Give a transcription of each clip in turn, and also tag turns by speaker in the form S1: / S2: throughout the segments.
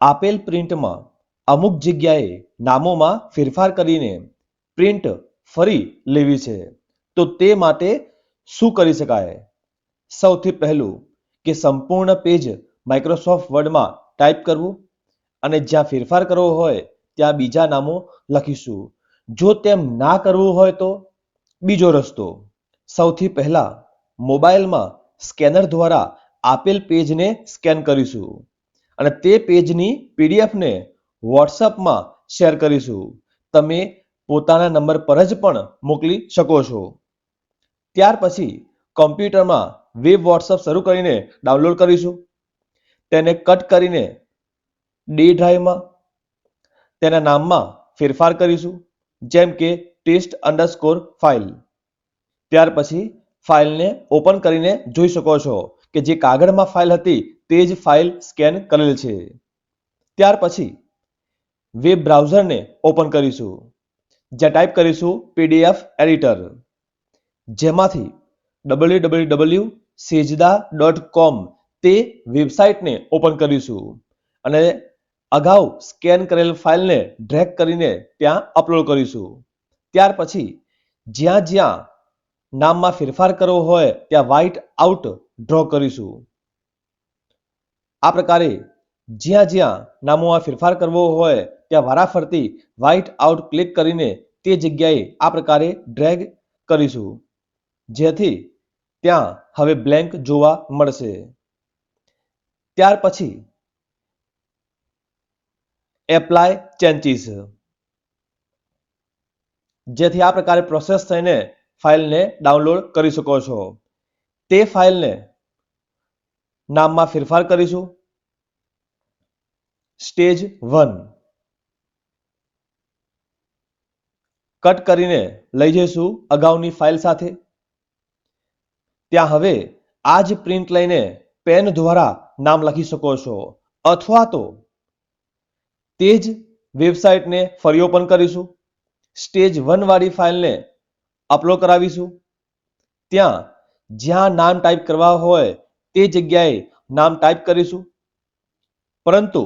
S1: આપેલ પ્રિન્ટમાં અમુક જગ્યાએ નામોમાં ફેરફાર કરીને પ્રિન્ટ ફરી લેવી છે. તો તે માટે શું કરી શકાય? સૌથી પહેલું કે સંપૂર્ણ પેજ માઇક્રોસોફ્ટ વર્ડમાં ટાઈપ કરવું અને જ્યાં ફેરફાર કરવો હોય ત્યાં બીજા નામો લખીશું. જો તેમ ના કરવું હોય તો બીજો રસ્તો. સૌથી પહેલા મોબાઈલમાં સ્કેનર દ્વારા આપેલ પેજને સ્કેન કરીશું. અને તે પેજની પીડીએફને વોટ્સઅપમાં શેર કરીશું. તમે પોતાના નંબર પર જ પણ મોકલી શકો છો. ત્યાર પછી કોમ્પ્યુટરમાં વેબ વોટ્સઅપ શરૂ કરીને ડાઉનલોડ કરીશું. તેને કટ કરીને ડી ડ્રાઈવમાં તેના નામમાં ફેરફાર કરીશું, જેમ કે ટેસ્ટ અંડરસ્કોર ફાઇલ ત્યાર પછી ફાઇલને ઓપન કરીને જોઈ શકો છો. કે જે કાગળમાં ફાઇલ હતી તે જ ફાઇલ સ્કેન કરેલ છે. ત્યાર પછી વેબ બ્રાઉઝરને ઓપન કરીશું. જ્યાં ટાઈપ કરીશું પીડીએફ એડિટર જેમાંથી W W W Sejda dot com તે વેબસાઇટને ઓપન કરીશું. અને અગાઉ સ્કેન કરેલ ફાઇલને ડ્રેગ કરીને ત્યાં અપલોડ કરીશું. ત્યાર પછી જ્યાં જ્યાં નામમાં ફેરફાર કરવો હોય, ત્યાં વ્હાઇટ આઉટ ડ્રો કરીશું. આ પ્રકારે જ્યાં જ્યાં નામોમાં ફેરફાર કરવો હોય, ત્યાં વારાફરતી વ્હાઇટ આઉટ ક્લિક કરીને તે જગ્યાએ આ પ્રકારે ડ્રેગ કરીશું. જેથી ત્યાં હવે બ્લેન્ક જોવા મળશે. ત્યાર પછી એપ્લાય ચેન્જીસ જેથી આ પ્રકારે પ્રોસેસ થઈને ફાઇલને ડાઉનલોડ કરી શકો છો. તે ફાઇલને નામમાં ફેરફાર કરીશું. Stage one. કટ કરીને લઈ જઈશું અગાઉની ફાઇલ સાથે. ત્યાં હવે આ જ પ્રિન્ટ લઈને પેન દ્વારા નામ લખી શકો છો. અથવા તો તે જ વેબસાઇટને ફરી ઓપન કરીશું. સ્ટેજ વન વાળી ફાઇલને અપલોડ કરાવીશું. ત્યાં જ્યાં નામ ટાઈપ કરવા હોય તે જગ્યાએ નામ ટાઈપ કરીશું. પરંતુ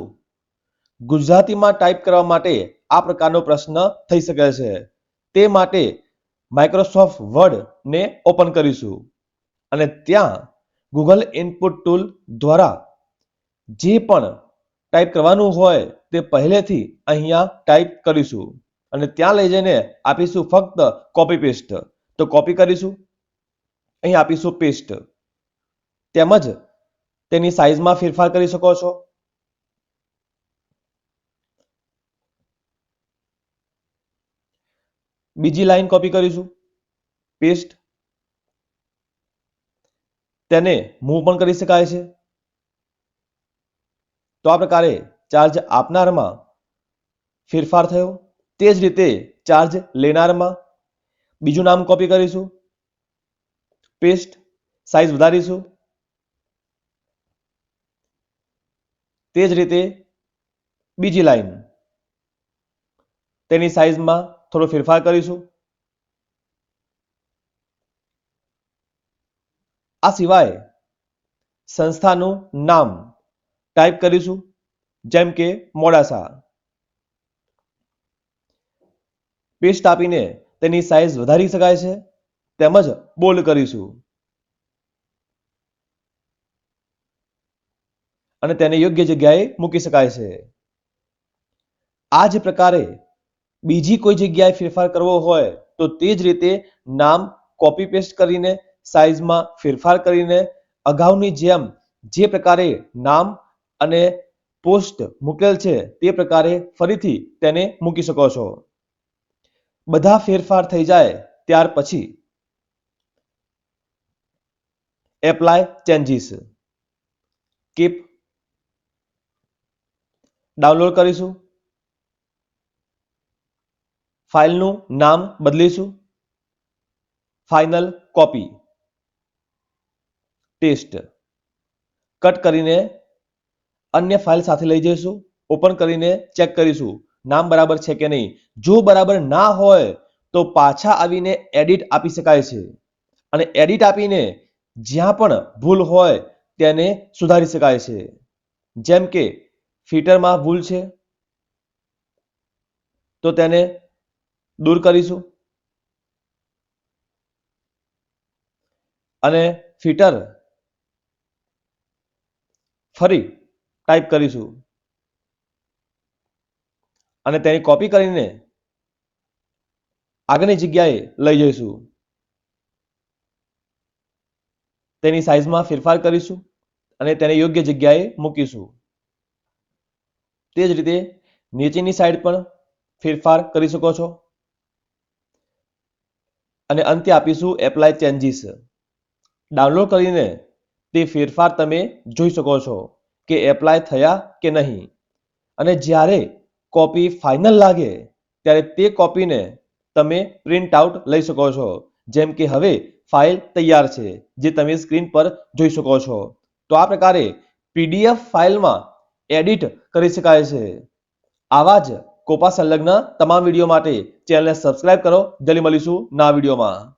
S1: ગુજરાતીમાં ટાઈપ કરવા માટે આ પ્રકારનો પ્રશ્ન થઈ શકે છે. તે માટે માઇક્રોસોફ્ટ વર્ડને ઓપન કરીશું. અને ત્યાં ગૂગલ ઇનપુટ ટૂલ દ્વારા જે પણ ટાઈપ કરવાનું હોય તે પહેલેથી અહીંયા ટાઈપ કરીશું. અને ત્યાં લઈ જઈને આપીશું ફક્ત કોપી પેસ્ટ તો કોપી કરીશું. અહીં આપીશું પેસ્ટ તેમજ તેની સાઈઝમાં ફેરફાર કરી શકો છો. બીજી લાઈન કોપી કરીશું. પેસ્ટ તેને મૂવ પણ કરી શકાય છે. તો આ પ્રકારે ચાર્જ આપનારમાં ફેરફાર થયો. તે જ રીતે ચાર્જ લેનારમાં બીજું નામ કોપી કરીશું. પેસ્ટ સાઈઝ વધારીશું. તે જ રીતે બીજી લાઈન. તેની સાઈઝમાં થોડો ફેરફાર કરીશું. આ સિવાય સંસ્થાનું નામ ટાઈપ કરીશું, જેમ કે મોડાસા. પેસ્ટ આપીને તેની સાઈઝ વધારી શકાય છે, તેમજ બોલ્ડ કરીશું. અને તેને યોગ્ય જગ્યાએ મૂકી શકાય છે. આ જ પ્રકારે બીજી કોઈ જગ્યાએ ફેરફાર કરવો હોય તો તે જ રીતે નામ કોપી પેસ્ટ કરીને સાઇઝમાં ફેરફાર કરીને અગાઉની જેમ જે પ્રકારે નામ અને પોસ્ટ મૂકેલ છે તે પ્રકારે ફરીથી તેને મૂકી શકો છો. બધા ફેરફાર થઈ જાય ત્યાર પછી એપ્લાય ચેન્જીસ કીપ ડાઉનલોડ કરીશું. ફાઇલનું નામ બદલીશું. ફાઇનલ કોપી ટેસ્ટ કટ કરીને અન્ય ફાઇલ સાથે લઈ જઈશું. ઓપન કરીને ચેક કરીશું. નામ બરાબર છે કે નહીં? જો બરાબર ના હોય, તો પાછા આવીને એડિટ આપી શકાય છે. અને એડિટ આપીને જ્યાં પણ ભૂલ હોય, તેને સુધારી શકાય છે. જેમ કે ફિટરમાં ભૂલ છે, તો તેને દૂર કરીશું. અને ફિટર ફરી ટાઈપ કરીશું. અને તેની કોપી કરીને આગળની જગ્યાએ લઈ જઈશું. તેની સાઈઝમાં ફેરફાર કરીશું અને તેને યોગ્ય જગ્યાએ મૂકીશું. તે જ રીતે નીચેની સાઈડ પણ ફેરફાર કરી શકો છો. અને અંતે આપીશું એપ્લાય ચેન્જીસ ડાઉનલોડ કરીને તે ફેરફાર તમે જોઈ શકો છો કે એપ્લાય થયા કે નહીં. અને જ્યારે કોપી ફાઇનલ લાગે, ત્યારે તે કોપીને તમે પ્રિન્ટ આઉટ લઈ શકો છો. જેમ કે હવે ફાઇલ તૈયાર છે, જે તમે સ્ક્રીન પર જોઈ શકો છો. તો આ પ્રકારે પીડીએફ ફાઇલમાં એડિટ કરી શકાય છે. આવા જ કોપા સંલગ્ન તમામ વીડિયો માટે ચેનલને સબસ્ક્રાઇબ કરો. જલ્દી મળીશું ના વિડીયોમાં.